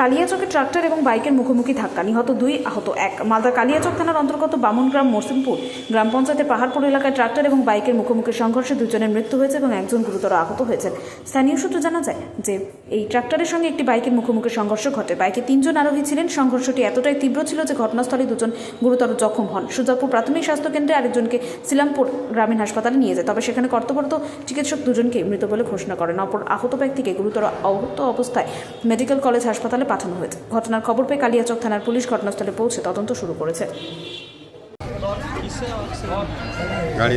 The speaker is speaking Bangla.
কালিয়াচকে ট্রাক্টর এবং বাইকের মুখোমুখি ধাক্কা। নিহত দুই আহত এক। মালদার কালিয়াচক থানার অন্তর্গত বামনগ্রাম মরসিমপুর গ্রাম পঞ্চায়েতের পাহাড়পুর এলাকায় ট্রাক্টর এবং বাইকের মুখোমুখি সংঘর্ষে দুজনের মৃত্যু হয়েছে এবং একজন গুরুতর আহত হয়েছেন। স্থানীয় সূত্রে জানা যায় যে এই ট্রাক্টরের সঙ্গে একটি বাইকের মুখোমুখি সংঘর্ষ ঘটে। বাইকে তিনজন আরোহী ছিলেন। সংঘর্ষটি এতটাই তীব্র ছিল যে ঘটনাস্থলে দুজন গুরুতর জখম হন। সুজাপুর প্রাথমিক স্বাস্থ্যকেন্দ্রে আরেকজনকে সিলামপুর গ্রামীণ হাসপাতালে নিয়ে যায়। তবে সেখানে কর্তব্যরত চিকিৎসক দুজনকে মৃত বলে ঘোষণা করেন। অপর আহত ব্যক্তিকে গুরুতর আহত অবস্থায় মেডিকেল কলেজ হাসপাতালে পাঠানো হয়েছে ঘটনার খবর পেয়ে কালিয়াচক থানার পুলিশ ঘটনাস্থলে পৌঁছে তদন্ত শুরু করেছে গাড়ি